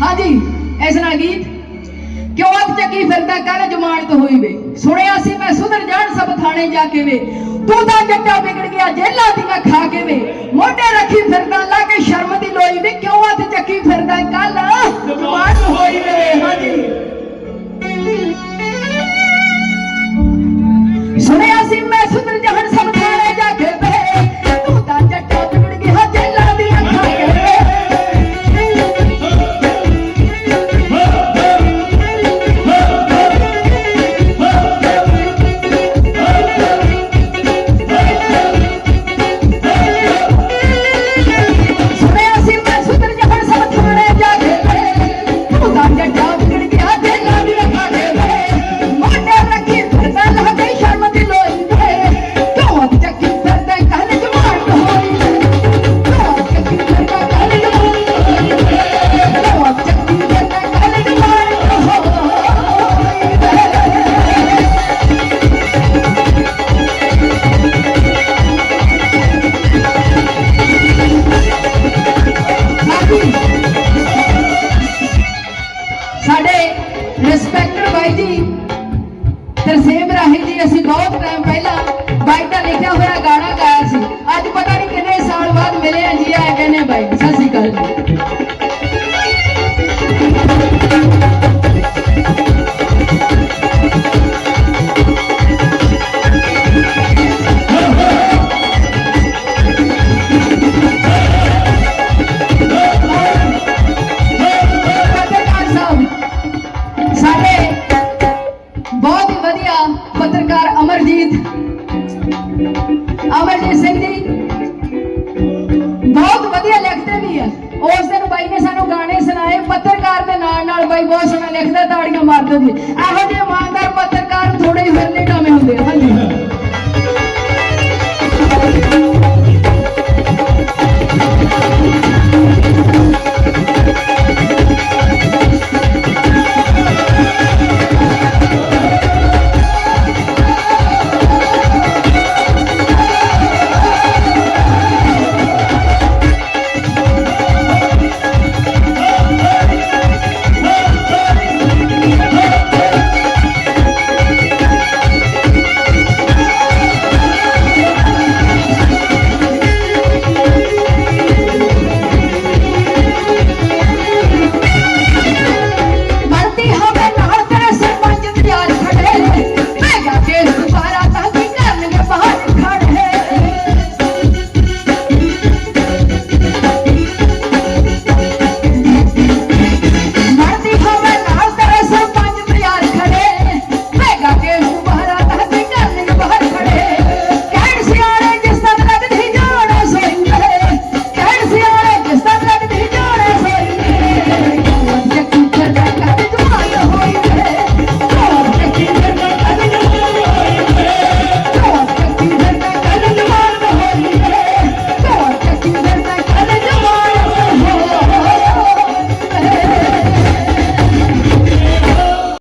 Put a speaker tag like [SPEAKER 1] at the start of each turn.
[SPEAKER 1] ਹਾਂਜੀ ਇਸ ਨਾਲ ਗੀਤ। ਕਿਉਂ ਅੱਤ ਚੱਕੀ ਫਿਰਦਾ ਕੱਲ ਜਮਾਨਤ ਹੋਈ ਵੇ? ਸੁਣਿਆ ਸੀ ਮੈਂ ਸੁਧਰ ਜਾਣ ਸਭ ਥਾਣੇ ਜਾ ਕੇ ਵੇ। ਤੂੰ ਤਾਂ ਜੱਟਾ ਵਿਗੜ ਗਿਆ ਜੇਲਾਂ ਦੀਆਂ ਖਾ ਕੇ ਵੇ। ਮੋਢੇ ਰੱਖੀ ਫਿਰਦਾ, ਲਾ ਕੇ ਸ਼ਰਮ ਦੀ ਲੋਈ ਵੇ। ਕਿਉਂ ਅੱਤ ਚੱਕੀ ਫਿਰਦਾ ਕੱਲ? ਜਮਾਨਤ ਹੋਈ ਵੇ, ਹਾਂਜੀ। ਸੁਣਿਆ ਤਰਸੇਮ ਰਾਹੀ ਜੀ, ਅਸੀਂ ਬਹੁਤ ਟਾਈਮ ਪਹਿਲਾਂ ਬਾਈ ਦਾ ਲਿਖਿਆ ਹੋਇਆ ਗਾਣਾ ਗਾਇਆ ਸੀ। ਅੱਜ ਪਤਾ ਨਹੀਂ ਕਿੰਨੇ ਸਾਲ ਬਾਅਦ ਮਿਲੇ ਆ ਜੀ ਆ ਕਹਿੰਦੇ ਬਾਈ ਸਤਿ ਸ਼੍ਰੀ ਅਕਾਲ ਅਮਰਜੀਤ ਸਿੰਘ ਜੀ। ਬਹੁਤ ਵਧੀਆ ਲਿਖਦੇ ਵੀ ਆ। ਉਸ ਦਿਨ ਬਾਈ ਨੇ ਸਾਨੂੰ ਗਾਣੇ ਸੁਣਾਏ, ਪੱਤਰਕਾਰ ਦੇ ਨਾਲ ਨਾਲ ਬਾਈ ਬਹੁਤ ਸੋਹਣਾ ਲਿਖਦਾ, ਤਾੜੀਆਂ ਮਾਰਦੇ ਦੋਗੇ ਇਹੋ ਜਿਹੇ ਇਮਾਨਦਾਰ ਪੱਤਰਕਾਰ ਥੋੜੇ ਹੀ ਫਿਰ ਨਿਕਾਵੇਂ ਹੁੰਦੇ ਆ, ਹਾਂਜੀ।